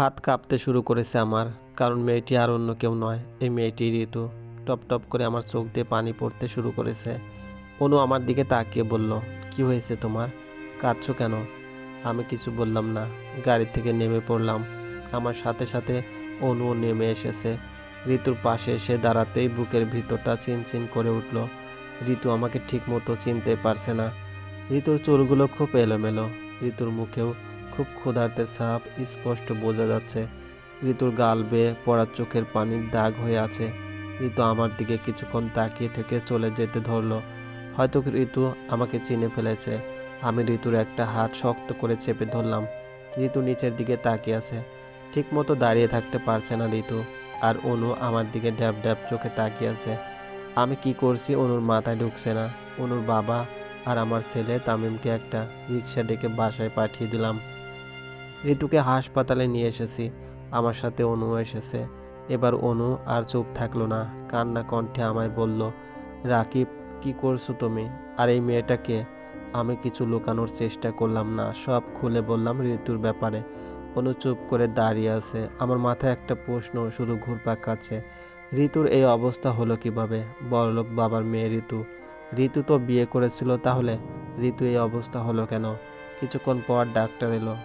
হাত কাঁপতে শুরু করেছে আমার, কারণ মেয়েটি আর অন্য কেউ নয়। এই মেয়েটি ঋতু। টপ টপ করে আমার চোখ দিয়ে পানি পড়তে শুরু করেছে। অনু আমার দিকে তাকিয়ে বলল, কি হয়েছে তোমার? কাঁদছো কেন? আমি কিছু বললাম না। গাড়ি থেকে নেমে পড়লাম। আমার সাথে সাথে অনুও নেমে এসেছে। ঋতুর পাশে এসে দাঁড়াতেই বুকের ভিতরটা চিনচিন করে উঠল। ঋতু আমাকে ঠিক মতো চিনতে পারছে না। ঋতুর চুলগুলো খুব এলোমেলো। ঋতুর মুখেও খুব ক্ষুধার্তের ছাপ স্পষ্ট বোঝা যাচ্ছে। ঋতুর গাল বেয়ে পড়া চোখের পানির দাগ হয়ে আছে। ঋতু আমার দিকে কিছুক্ষণ তাকিয়ে থেকে চলে যেতে ধরলো। হয়তো ঋতু আমাকে চিনে ফেলেছে। আমি ঋতুর একটা হাত শক্ত করে চেপে ধরলাম। ঋতু নিচের দিকে তাকিয়ে আছে। ঠিক মতো দাঁড়িয়ে থাকতে পারছে না ঋতু। আর অনু আমার দিকে ড্যাব ড্যাব চোখে তাকিয়ে আছে। আমি কি করছি অনুর মাথায় ঢুকছে না। অনুর বাবা আর আমার ছেলে তামিমকে একটা রিক্সা ডেকে বাসায় পাঠিয়ে দিলাম। ঋতুকে হাসপাতালে নিয়ে এসেছি। আমার সাথে অনু এসেছে। এবার অনু আর চুপ থাকল না। কান্না কণ্ঠে আমায় বলল, রাকিব, কি করছ তুমি? আর এই মেয়েটাকে আমি কিছু লুকানোর চেষ্টা করলাম না। সব খুলে বললাম ঋতুর ব্যাপারে। অনু চুপ করে দাঁড়িয়ে আছে। আমার মাথায় একটা প্রশ্ন শুধু ঘুরপাক খাচ্ছে। ঋতুর এই অবস্থা হলো কীভাবে? বড়লোক বাবার মেয়ে ঋতু ঋতু তো বিয়ে করেছিল তাহলে? ঋতু এই অবস্থা হলো কেন? কিছুক্ষণ পর ডাক্তার এলো।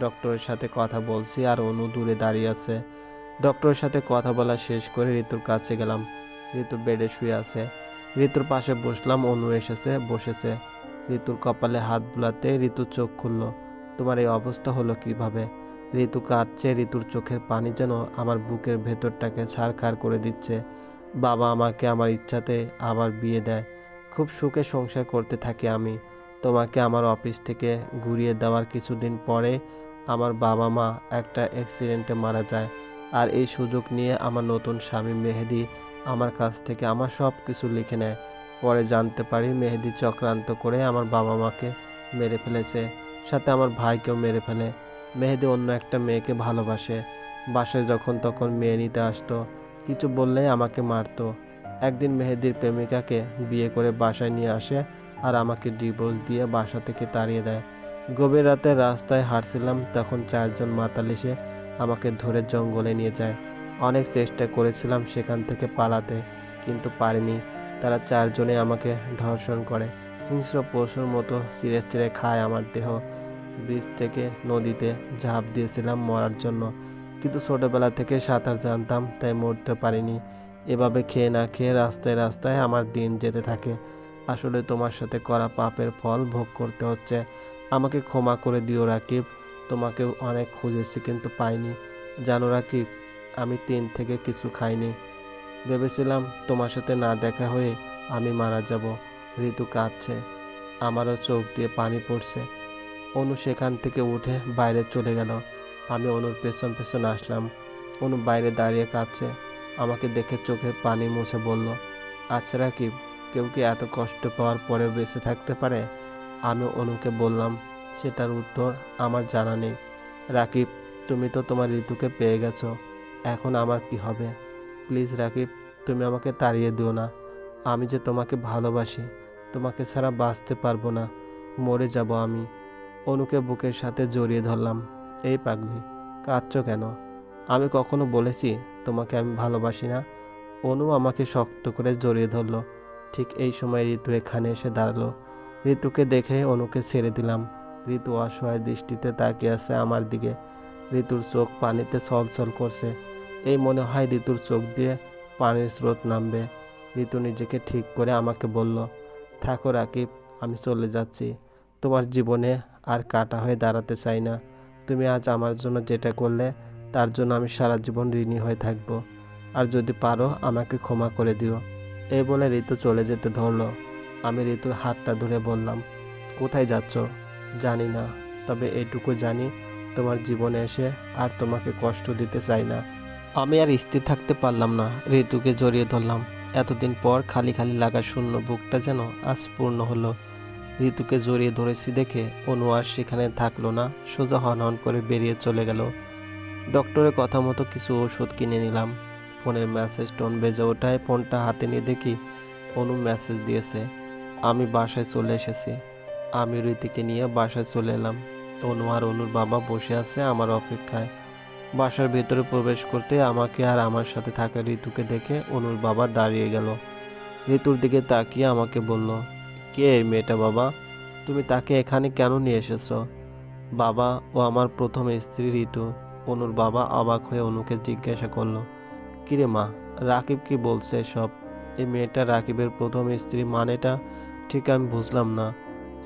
ডক্টরের সাথে কথা বলছি আর অনু দূরে দাঁড়িয়ে আছে। ডক্টরের সাথে কথা বলা শেষ করে ঋতুর কাছে গেলাম। ঋতু বেডে শুয়ে আছে। ঋতুর পাশে বসলাম, অনু এসেছে, বসেছে। ঋতুর কপালে হাত বুলাতে ঋতুর চোখ খুলল। তোমার এই অবস্থা হলো কীভাবে? ঋতু কাঁদছে, ঋতুর চোখের পানি যেন আমার বুকের ভেতরটাকে ছাড়খাড় করে দিচ্ছে। বাবা আমাকে আমার ইচ্ছাতে আবার বিয়ে দেয়। খুব সুখে সংসার করতে থাকি আমি। তোমাকে আমার অফিস থেকে ঘুরিয়ে দেওয়ার কিছুদিন পরে আমার বাবা মা একটা অ্যাক্সিডেন্টে মারা যায়। আর এই সুযোগ নিয়ে আমার নতুন স্বামী মেহেদি আমার কাছ থেকে আমার সব কিছু লিখে নেয়। পরে জানতে পারি মেহেদি চক্রান্ত করে আমার বাবা মাকে মেরে ফেলেছে। সাথে আমার ভাইকেও মেরে ফেলে। মেহেদি অন্য একটা মেয়েকে ভালোবাসে। বাসায় যখন তখন মেয়ে নিতে আসতো। কিছু বললেই আমাকে মারতো। একদিন মেহেদির প্রেমিকাকে বিয়ে করে বাসায় নিয়ে আসে আর আমাকে ডিভোর্স দিয়ে বাসা থেকে তাড়িয়ে দেয়। গভীর রাতে রাস্তায় হাঁটছিলাম, তখন চারজন মাতাল এসে আমাকে ধরে জঙ্গলে নিয়ে যায়। অনেক চেষ্টা করেছিলাম সেখান থেকে পালাতে, কিন্তু পারিনি। তারা চারজনে আমাকে ধর্ষণ করে। হিংস্র পশুর মতো চিড়ে চিড়ে খায় আমার দেহ। ব্রিজ থেকে নদীতে ঝাঁপ দিয়েছিলাম মরার জন্য। কিন্তু ছোটোবেলা থেকে সাঁতার জানতাম, তাই মরতে পারিনি। এভাবে খেয়ে না খেয়ে রাস্তায় রাস্তায় আমার দিন যেতে থাকে। আসলে তোমার সাথে করা পাপের ফল ভোগ করতে হচ্ছে। আমাকে ক্ষমা করে দিও, রাকিব। তোমাকেও অনেক খুঁজেছি, কিন্তু পাইনি। জানো, রাকিব, আমি তিন থেকে কিছু খাইনি। ভেবেছিলাম তোমার সাথে না দেখা হয়ে আমি মারা যাব। ঋতু কাঁদছে, আমারও চোখ দিয়ে পানি পড়ছে। অনু সেখান থেকে উঠে বাইরে চলে গেল। আমি অনুর পেছন পেছন আসলাম। অনু বাইরে দাঁড়িয়ে কাঁদছে, আমাকে দেখে চোখে পানি মুছে বলল আচ্ছা রাকিব, কেউ কি এত কষ্ট পাওয়ার পরেও বেঁচে থাকতে পারে? আমি অনুকে বললাম, সেটার উত্তর আমার জানা নেই। রাকিব, তুমি তো তোমার ঋতুকে পেয়ে গেছো। এখন আমার কি হবে? প্লিজ রাকিব, তুমি আমাকে তাড়িয়ে দিও না। আমি যে তোমাকে ভালোবাসি, তোমাকে ছাড়া বাঁচতে পারব না। মরে যাব আমি। অনুকে বুকের সাথে জড়িয়ে ধরলাম, এই পাগলি, কাঁদছো কেন? আমি কখনো বলেছি তোমাকে আমি ভালোবাসি না? অনু আমাকে শক্ত করে জড়িয়ে ধরলো। ঠিক এই সময় ঋতু এখানে এসে দাঁড়াল। ঋতুকে দেখে অনুকে ছেড়ে দিলাম। ঋতু অসহায় দৃষ্টিতে তাকিয়ে আছে আমার দিকে। ঋতুর চোখ পানিতে ছলছল করছে। এই মনে হয় ঋতুর চোখ দিয়ে পানির স্রোত নামবে। ঋতু নিজেকে ঠিক করে আমাকে বলল, থাকো রাকিব, আমি চলে যাচ্ছি। তোমার জীবনে আর কাটা হয়ে দাঁড়াতে চাই না। তুমি আজ আমার জন্য যেটা করলে, তার জন্য আমি সারা জীবন ঋণী হয়ে থাকব। আর যদি পারো, আমাকে ক্ষমা করে দিও। এই বলে ঋতু চলে যেতে ধরলো। আমি ঋতুর হাতটা ধরে বললাম, কোথায় যাচ্ছ? জানি না, তবে এইটুকু জানি, তোমার জীবনে এসে আর তোমাকে কষ্ট দিতে চাই না। আমি আর স্থির থাকতে পারলাম না, ঋতুকে জড়িয়ে ধরলাম। এতদিন পর খালি খালি লাগা শূন্য বুকটা যেন আজ পূর্ণ হলো। ঋতুকে জড়িয়ে ধরেছি দেখে অনু আর সেখানে থাকল না, সোজা হন হন করে বেরিয়ে চলে গেল। ডক্টরের কথা মতো কিছু ওষুধ কিনে নিলাম। ফোনের মেসেজ টোন বেজে ওঠায় ফোনটা হাতে নিয়ে দেখি অনু মেসেজ দিয়েছে। আমি বাসায় চলে এসেছি। আমি রীতিকে নিয়ে বাসায় চলে এলাম। অনু আর অনুর বাবা বসে আছে আমার অপেক্ষায়। বাসার ভেতরে প্রবেশ করতে আমাকে আর আমার সাথে থাকা ঋতুকে দেখে অনুর বাবা দাঁড়িয়ে গেল। ঋতুর দিকে তাকিয়ে আমাকে বলল, কে এই মেয়েটা বাবা? তুমি তাকে এখানে কেন নিয়ে এসেছ? বাবা ও আমার প্রথম স্ত্রী ঋতু, অনুর বাবা অবাক হয়ে অনুকে জিজ্ঞাসা করল, কিরে মা, রাকিব কি বলছে সব এই মেয়েটা রাকিবের প্রথম স্ত্রী মানেটা ঠিক আমি বুঝলাম না।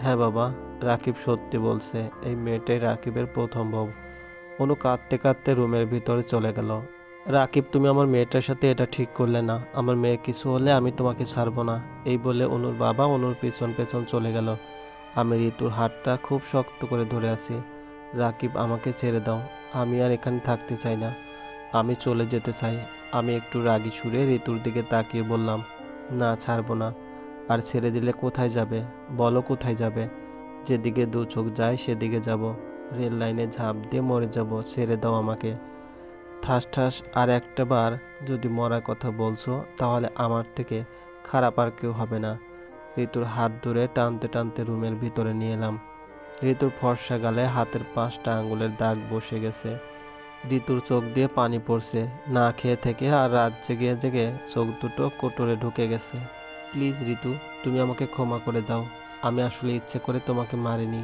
হ্যাঁ বাবা, রাকিব সত্যি বলছে, এই মেয়েটাই রাকিবের প্রথম বউ। অনু কাঁদতে কাঁদতে রুমের ভিতরে চলে গেল। রাকিব, তুমি আমার মেয়েটার সাথে এটা ঠিক করলে না। আমার মেয়ে কিছু হলে আমি তোমাকে ছাড়বো না। এই বলে অনুর বাবা অনুর পিছন পেছন চলে গেল। আমি ঋতুর হাতটা খুব শক্ত করে ধরে আছি। রাকিব, আমাকে ছেড়ে দাও। আমি আর এখানে থাকতে চাই না। আমি চলে যেতে চাই। আমি একটু রাগি সুরে ঋতুর দিকে তাকিয়ে বললাম, না, ছাড়বো না। আর ছেড়ে দিলে কোথায় যাবে? বলো কোথায় যাবে? যেদিকে দু চোখ যায়, সেদিকে যাব। রেল লাইনে ঝাঁপ দিয়ে মরে যাব, ছেড়ে দাও আমাকে। ঠাস ঠাস, আর একটা বার যদি মরার কথা বলছো, তাহলে আমার থেকে খারাপ আর কেউ হবে না। ঋতুর হাত ধরে টানতে টানতে রুমের ভিতরে নিয়ে এলাম। ঋতুর ফর্সা গালে হাতের পাঁচটা আঙুলের দাগ বসে গেছে। ঋতুর চোখ দিয়ে পানি পড়ছে। না খেয়ে থেকে আর রাত জেগে জেগে চোখ দুটো কোটরে ঢুকে গেছে। প্লিজ ঋতু, তুমি আমাকে ক্ষমা করে দাও। আমি আসলে ইচ্ছে করে তোমাকে মারিনি।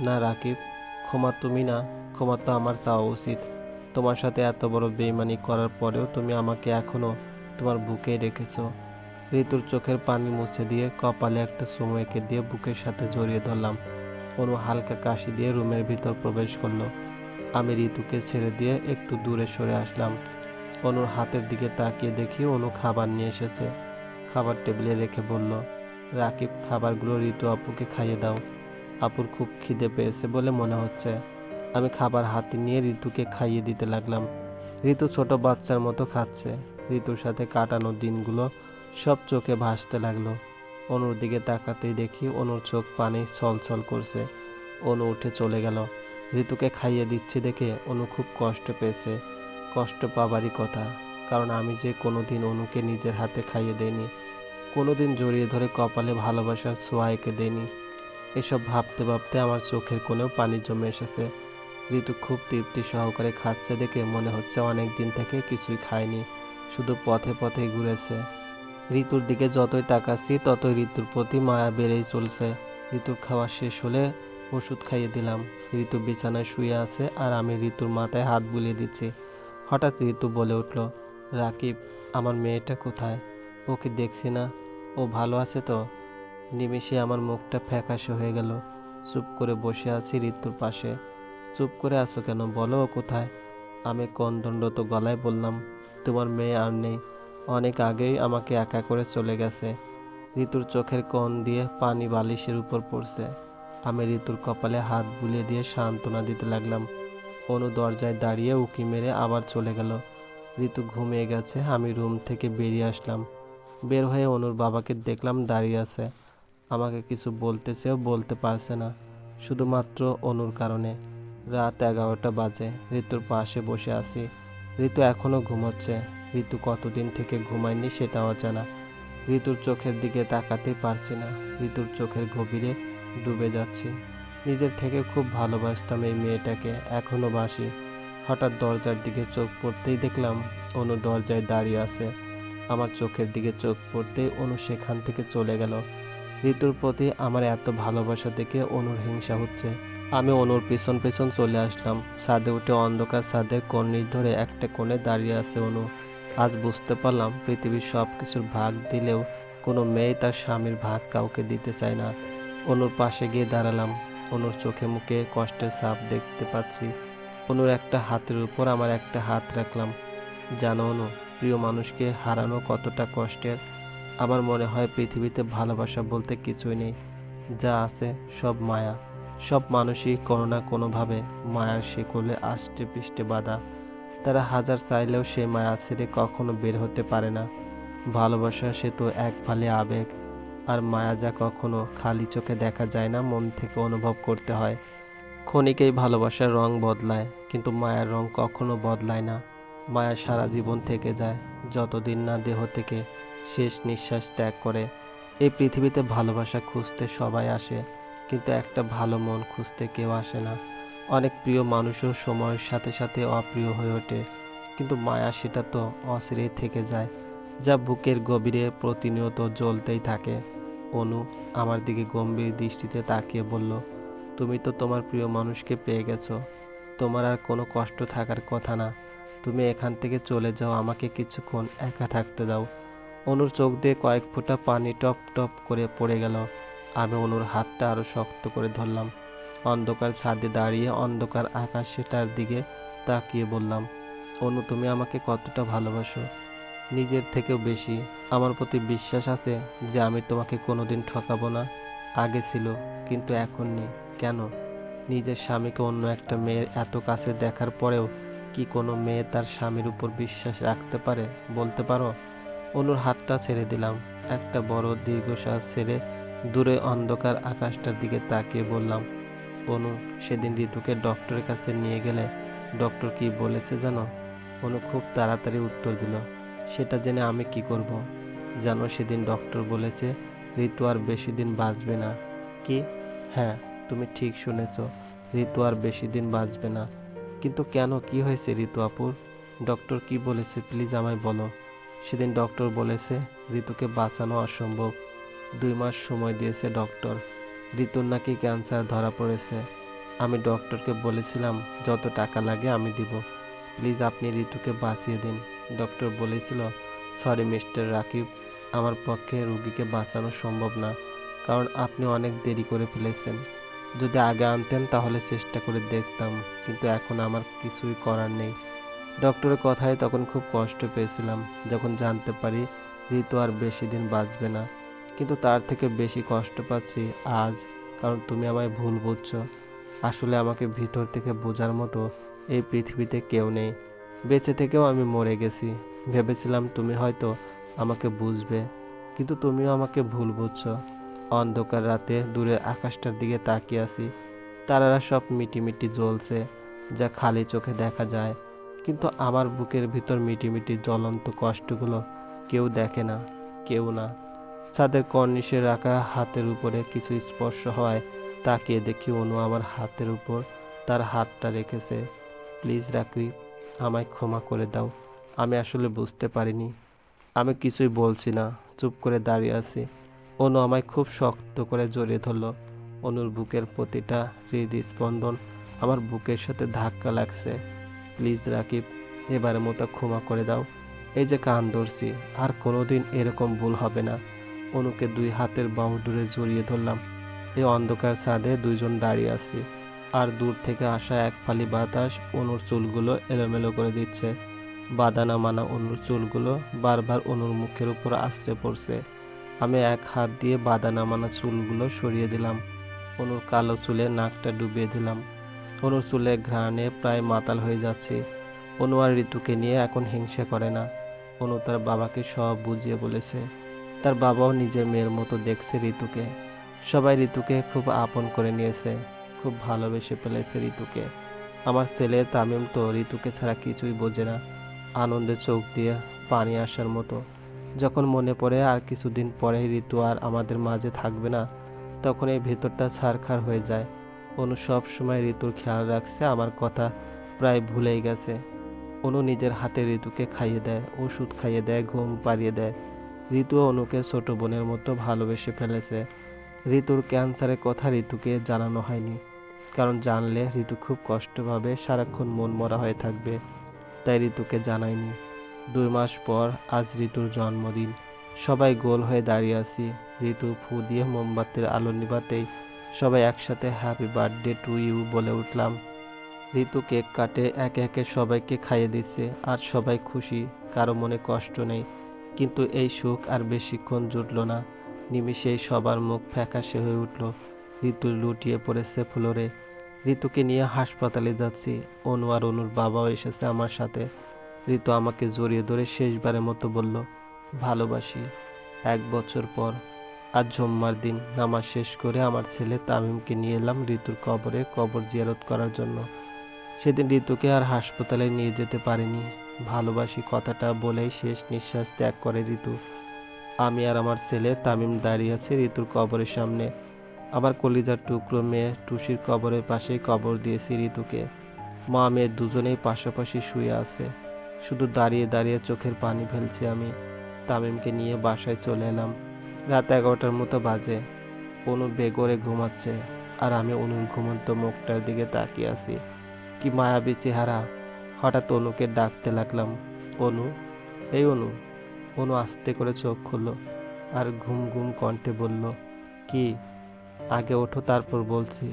না, রাকিব, ক্ষমা তুমি না, ক্ষমা তো আমার চাওয়া উচিত। তোমার সাথে এত বড় বেইমানি করার পরেও তুমি আমাকে এখনও তোমার বুকে রেখেছো। ঋতুর চোখের পানি মুছে দিয়ে কপালে একটা চুমু এঁকে দিয়ে বুকের সাথে জড়িয়ে ধরলাম। অনু হালকা কাশি দিয়ে রুমের ভিতর প্রবেশ করল। আমি ঋতুকে ছেড়ে দিয়ে একটু দূরে সরে আসলাম। অনুর হাতের দিকে তাকিয়ে দেখি অনু খাবার নিয়ে এসেছে। খাবার টেবিলে রেখে বলল, রাকিব, খাবারগুলো ঋতু আপুকে খাইয়ে দাও। আপুর খুব খিদে পেয়েছে বলে মনে হচ্ছে। আমি খাবার হাতে নিয়ে ঋতুকে খাইয়ে দিতে লাগলাম। ঋতু ছোট বাচ্চার মতো খাচ্ছে। ঋতুর সাথে কাটানো দিনগুলো সব চোখে ভাসতে লাগল। অনুর দিকে তাকাতেই দেখি অনুর চোখ পানি ছলছল করছে। অনু উঠে চলে গেল। ঋতুকে খাইয়ে দিচ্ছে দেখে অনু খুব কষ্ট পেয়েছে। কষ্ট পাবারই কথা, কারণ আমি যে কোনো দিন অনুকে নিজের হাতে খাইয়ে দেইনি। কোনোদিন জড়িয়ে ধরে কপালে ভালোবাসার ছোঁয়া এঁকে দেয়নি। এসব ভাবতে ভাবতে আমার চোখের কোণেও পানি জমে এসেছে। ঋতু খুব তৃপ্তি সহকারে খাচ্ছে দেখে মনে হচ্ছে অনেক দিন থেকে কিছুই খায়নি, শুধু পথে পথেই ঘুরেছে। ঋতুর দিকে যতই তাকাচ্ছি, ততই ঋতুর প্রতি মায়া বেড়েই চলছে। ঋতুর খাওয়া শেষ হলে ওষুধ খাইয়ে দিলাম। ঋতু বিছানায় শুয়ে আছে আর আমি ঋতুর মাথায় হাত বুলিয়ে দিচ্ছি। হঠাৎ ঋতু বলে উঠল, রাকিব, আমার মেয়েটা কোথায়? ওকে দেখছি না। ও ভালো আছে তো? নিমেষে আমার মুখটা ফ্যাকাশে হয়ে গেল। চুপ করে বসে আছি ঋতুর পাশে। চুপ করে আছো কেন? বলো ও কোথায়? আমি কন্দণ্ডত গলায় বললাম, তোমার মেয়ে আর নেই। অনেক আগেই আমাকে একা করে চলে গেছে। ঋতুর চোখের কোণ দিয়ে পানি বালিশের উপর পড়ছে। আমি ঋতুর কপালে হাত বুলিয়ে দিয়ে সান্ত্বনা দিতে লাগলাম। অনু দরজায় দাঁড়িয়ে উকি মেরে আবার চলে গেল। ঋতু ঘুমিয়ে গেছে, আমি রুম থেকে বেরিয়ে আসলাম। বের হয়ে অনুর বাবাকে দেখলাম দাঁড়িয়ে আছে। আমাকে কিছু বলতে চেয়েও বলতে পারছে না, শুধুমাত্র অনুর কারণে। রাত এগারোটা বাজে, ঋতুর পাশে বসে আছি। ঋতু এখনও ঘুমোচ্ছে। ঋতু কতদিন থেকে ঘুমায়নি সেটা অজানা। ঋতুর চোখের দিকে তাকাতেই পারছি না। ঋতুর চোখের গভীরে ডুবে যাচ্ছি। নিজের থেকে খুব ভালোবাসতাম এই মেয়েটাকে এখনও বাসি। হঠাৎ দরজার দিকে চোখ পড়তেই দেখলাম অনু দরজায় দাঁড়িয়ে আছে। আমার চোখের দিকে চোখ পড়তে অনু সেখান থেকে চলে গেল। ঋতুর প্রতি আমার এত ভালোবাসা দেখে অনুর হিংসা হচ্ছে। আমি অনুর পিছন পেছন চলে আসলাম। ছাদে উঠে অন্ধকার ছাদের কর্নির ধরে একটা কোণে দাঁড়িয়ে আছে অনু। আজ বুঝতে পারলাম পৃথিবীর সব কিছুর ভাগ দিলেও কোনো মেয়ে তার স্বামীর ভাগ কাউকে দিতে চায় না। অনুর পাশে গিয়ে দাঁড়ালাম। অনুর চোখে মুখে কষ্টের ছাপ দেখতে পাচ্ছি। অনুর একটা হাতের উপর আমার একটা হাত রাখলাম। জানো অনু প্রিয় মানুষকে হারানো কতটা কষ্টের? আমার মনে হয় পৃথিবীতে ভালোবাসা বলতে কিছুই নেই। যা আছে সব মায়া। সব মানুষই কোনো না কোনোভাবে মায়ার শিকলে আষ্টে পৃষ্ঠে বাঁধা। তারা হাজার চাইলেও সেই মায়া ছেড়ে কখনো বের হতে পারে না। ভালোবাসা সে তো এক ফালে আবেগ। আর মায়া যা কখনো খালি চোখে দেখা যায় না, মন থেকে অনুভব করতে হয়। ক্ষণিকেই ভালোবাসার রং বদলায়, কিন্তু মায়ার রং কখনো বদলায় না। মায়া সারা জীবন থেকে যায়, যতদিন না দেহ থেকে শেষ নিঃশ্বাস ত্যাগ করে। এই পৃথিবীতে ভালোবাসা খুঁজতে সবাই আসে, কিন্তু একটা ভালো মন খুঁজতে কেউ আসে না। অনেক প্রিয় মানুষও সময়ের সাথে সাথে অপ্রিয় হয়ে ওঠে, কিন্তু মায়া সেটা তো অচিরেই থেকে যায়, যা বুকের গভীরে প্রতিনিয়ত জ্বলতেই থাকে। অনু আমার দিকে গম্ভীর দৃষ্টিতে তাকিয়ে বলল, তুমি তো তোমার প্রিয় মানুষকে পেয়ে গেছো। তোমার আর কোনো কষ্ট থাকার কথা না। তুমি এখান থেকে চলে যাও, আমাকে কিছুক্ষণ একা থাকতে দাও। অনুর চোখ দিয়ে কয়েক ফোঁটা পানি টপ টপ করে পড়ে গেল। আমি অনুর হাতটা আরও শক্ত করে ধরলাম। অন্ধকার ছাদে দাঁড়িয়ে অন্ধকার আকাশটার দিকে তাকিয়ে বললাম, অনু, তুমি আমাকে কতটা ভালোবাসো। নিজের থেকেও বেশি। আমার প্রতি বিশ্বাস আছে যে আমি তোমাকে কোনোদিন ঠকাবো না। আগে ছিল, কিন্তু এখন নেই। কেন? নিজের স্বামীকে অন্য একটা মেয়ের এত কাছে দেখার পরেও কি কোনো মেয়ে তার স্বামীর উপর বিশ্বাস রাখতে পারে বলতে পারো? অনুর হাতটা ছেড়ে দিলাম। একটা বড় দীর্ঘশ্বাস ছেড়ে দূরে অন্ধকার আকাশটার দিকে তাকিয়ে বললাম, অনু, সেদিন ঋতুকে ডক্টরের কাছে নিয়ে গেলে ডক্টর কি বলেছে জানো? অনু খুব তাড়াতাড়ি উত্তর দিল, সেটা জেনে আমি কি করব। জানো, সেদিন ডক্টর বলেছে ঋতু আর বেশি দিন বাঁচবে না। কি? হ্যাঁ তুমি ঠিক শুনেছ ঋতু আর বেশি দিন বাঁচবে না। কিন্তু কেন? কি হয়েছে ঋতু আপুর ডক্টর কি বলেছে? প্লিজ আমায় বলো। সেদিন ডক্টর বলেছে, ঋতুকে বাঁচানো অসম্ভব। দুই মাস সময় দিয়েছে ডক্টর। ঋতুর নাকি ক্যান্সার ধরা পড়েছে। আমি ডক্টরকে বলেছিলাম, যত টাকা লাগে আমি দিব। প্লিজ আপনি ঋতুকে বাঁচিয়ে দিন। ডক্টর বলেছিল, সরি মিস্টার রাকিব, আমার পক্ষে রুগীকে বাঁচানো সম্ভব না। কারণ আপনি অনেক দেরি করে ফেলেছেন। যদি আগে আনতেন তাহলে চেষ্টা করে দেখতাম, কিন্তু এখন আমার কিছুই করার নেই। ডক্টরের কথায় তখন খুব কষ্ট পেয়েছিলাম, যখন জানতে পারি ঋতু আর বেশি দিন বাঁচবে না। কিন্তু তার থেকে বেশি কষ্ট পাচ্ছি আজ, কারণ তুমি আমায় ভুল বুঝছ। আসলে আমাকে ভিতর থেকে বোঝার মতো এই পৃথিবীতে কেউ নেই। বেঁচে থেকেও আমি মরে গেছি। ভেবেছিলাম তুমি হয়তো আমাকে বুঝবে, কিন্তু তুমিও আমাকে ভুল বুঝছ। অন্ধকার রাতে দূরের আকাশটার দিকে তাকিয়ে আছি। তারারা সব মিটিমিটি জ্বলছে, যা খালি চোখে দেখা যায়। কিন্তু আমার বুকের ভিতর মিটিমিটি জ্বলন্ত কষ্টগুলো কেউ দেখে না, কেউ না। ছাদের কর্নিশে রাখা হাতের উপরে কিছু স্পর্শ হয়, তাকিয়ে দেখি অনু আমার হাতের উপর তার হাতটা রেখেছে। প্লিজ রাখি আমায় ক্ষমা করে দাও। আমি আসলে বুঝতে পারিনি। আমি কিছুই বলছি না, চুপ করে দাঁড়িয়ে আছি। অনু আমায় খুব শক্ত করে জড়িয়ে ধরলো। অনুর বুকের প্রতিটা হৃদস্পন্দন আমার বুকের সাথে ধাক্কা লাগছে। প্লিজ রাকিব, এবারের মতো ক্ষমা করে দাও। এই যে কান ধরছি, আর কোনোদিন এরকম ভুল হবে না। অনুকে দুই হাতের বাহু দূরে জড়িয়ে ধরলাম। এই অন্ধকার ছাদে দুইজন দাঁড়িয়ে আছি। আর দূর থেকে আসা এক ফালি বাতাস অনুর চুলগুলো এলোমেলো করে দিচ্ছে। বাদানা মানা অনুর চুলগুলো বারবার অনুর মুখের উপর আশ্রে পড়ছে। আমি এক হাত দিয়ে বাদানা মানা চুলগুলো সরিয়ে দিলাম। অনুর কালো চুলে নাকটা ডুবিয়ে দিলাম। অনুর চুলে ঘ্রাণে প্রায় মাতাল হয়ে যাচ্ছে। অনু আর ঋতুকে নিয়ে এখন হিংসা করে না। অনু তার বাবাকে সব বুঝিয়ে বলেছে। তার বাবাও নিজের মেয়ের মতো দেখছে ঋতুকে। সবাই ঋতুকে খুব আপন করে নিয়েছে। খুব ভালোবেসে ফেলেছে ঋতুকে। আমার ছেলে তামিম তো ঋতুকে ছাড়া কিছুই বোঝে না। আনন্দে চোখ দিয়ে পানি আসার মতো। যখন মনে পড়ে আর কিছুদিন পরে ঋতু আর আমাদের মাঝে থাকবে না, তখন এই ভেতরটা ছারখার হয়ে যায়। অনু সব সময় ঋতুর খেয়াল রাখছে, আমার কথা প্রায় ভুলেই গেছে। অনু নিজের হাতে ঋতুকে খাইয়ে দেয়, ওষুধ খাইয়ে দেয়, ঘুম পাড়িয়ে দেয়। ঋতু অনুকে ছোট বোনের মতো ভালোবেসে ফেলেছে। ঋতুর ক্যান্সারের কথা ঋতুকে জানানো হয়নি, কারণ জানলে ঋতু খুব কষ্ট পাবে সারাক্ষণ মন মরা হয়ে থাকবে, তাই ঋতুকে জানায়নি। দুই মাস পর আজ ঋতুর জন্মদিন। সবাই গোল হয়ে দাঁড়িয়ে আছি। ঋতু ফু দিয়ে মোমবাতির আলো নিভাতেই সবাই একসাথে হ্যাপি বার্থডে টু ইউ বলে উঠলাম। ঋতু কেক কাটে, একে একে সবাইকে খাইয়ে দিচ্ছে আর সবাই খুশি, কারও মনে কষ্ট নেই। কিন্তু এই সুখ আর বেশিক্ষণ জুটল না। নিমিষেই সবার মুখ ফ্যাকাশে হয়ে উঠল। ঋতু লুটিয়ে পড়েছে ফ্লোরে। ঋতুকে নিয়ে হাসপাতালে যাচ্ছি। অনু আর অনুর বাবাও এসেছে আমার সাথে। ঋতু আমাকে জড়িয়ে ধরে শেষবারের মতো বলল, ভালোবাসি। এক বছর পর, আজ জম্মার দিন, নামাজ শেষ করে আমার ছেলে তামিমকে নিয়ে এলাম ঋতুর কবরে কবর জিয়ারত করার জন্য। সেদিন ঋতুকে আর হাসপাতালে নিয়ে যেতে পারিনি। ভালোবাসি কথাটা বলেই শেষ নিঃশ্বাস ত্যাগ করে ঋতু। আমি আর আমার ছেলে তামিম দাঁড়িয়ে আছে ঋতুর কবরের সামনে। আবার কলিজার টুকরো মেয়ে টুসির কবরের পাশেই কবর দিয়েছি ঋতুকে। মা মেয়ে দুজনেই পাশাপাশি শুয়ে আছে। শুধু দাঁড়িয়ে দাঁড়িয়ে চোখের পানি ফেলছি আমি। তামিমকে নিয়ে বাসায় চলে এলাম। রাত এগারোটার মতো বাজে। অনু বেগরে ঘুমাচ্ছে আর আমি অনুর ঘুমন্ত মুখটার দিকে তাকিয়ে আছি। কি মায়াবী চেহারা। হঠাৎ অনুকে ডাকতে লাগলাম। অনু? এই অনু। অনু আস্তে করে চোখ খুললো আর ঘুম ঘুম কণ্ঠে বলল, কি? আগে ওঠো, তারপর বলছি।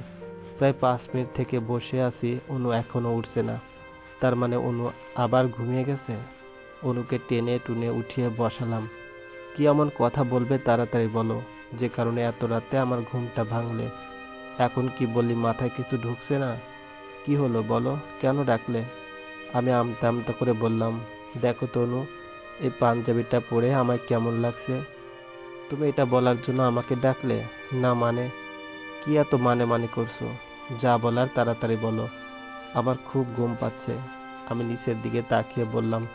প্রায় পাঁচ মিনিট থেকে বসে আছি, অনু এখনও উঠছে না। তার মানে অনু আবার ঘুমিয়ে গেছে? অনুকে টেনে টুনে উঠিয়ে বসালাম। কি এমন কথা বলবে তাড়াতাড়ি বলো, যে কারণে এত রাতে আমার ঘুমটা ভাঙলে। এখন কি বলি মাথায় কিছু ঢুকছে না? কি হলো বলো, কেন ডাকলে? আমি আমতা আমতা করে বললাম, দেখো তনু, এই পাঞ্জাবিটা পরে আমায় কেমন লাগছে? তুমি এটা বলার জন্য আমাকে ডাকলে? না মানে? কি এত মানে মানে করছ? যা বলার তাড়াতাড়ি বলো। আমার খুব ঘুম পাচ্ছে। আমি নিচের দিকে তাকিয়ে বললাম,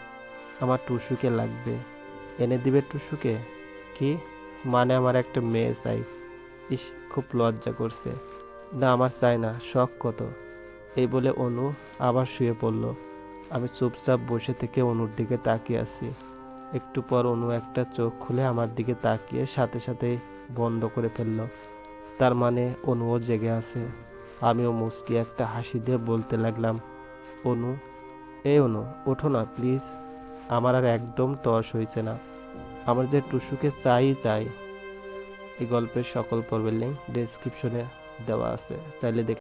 আমার টুসুকে লাগবে। এনে দিবে টুসুকে? কি? মানে আমার একটা মেয়ে চাই। ইস, খুব লজ্জা করছে। না, আমার চাই না, শখ কত? এই বলে অনু আবার শুয়ে পড়ল। আমি চুপচাপ বসে থেকে অনুর দিকে তাকিয়ে আছি। একটু পর অনু একটা চোখ খুলে আমার দিকে তাকিয়ে সাথে সাথে বন্ধ করে ফেলল। তার মানে অনুও জেগে আছে। আমিও মুসকি একটা হাসি দিয়ে বলতে লাগলাম, অনু এ অনু, ওঠো না, প্লিজ। আমার আর একদম তস হয়েছে না। আমার যে টুসুকে চাই চাই। এই গল্পের সকল পর্বের লিঙ্ক ডেসক্রিপশনে দেওয়া আছে। চাইলে দেখে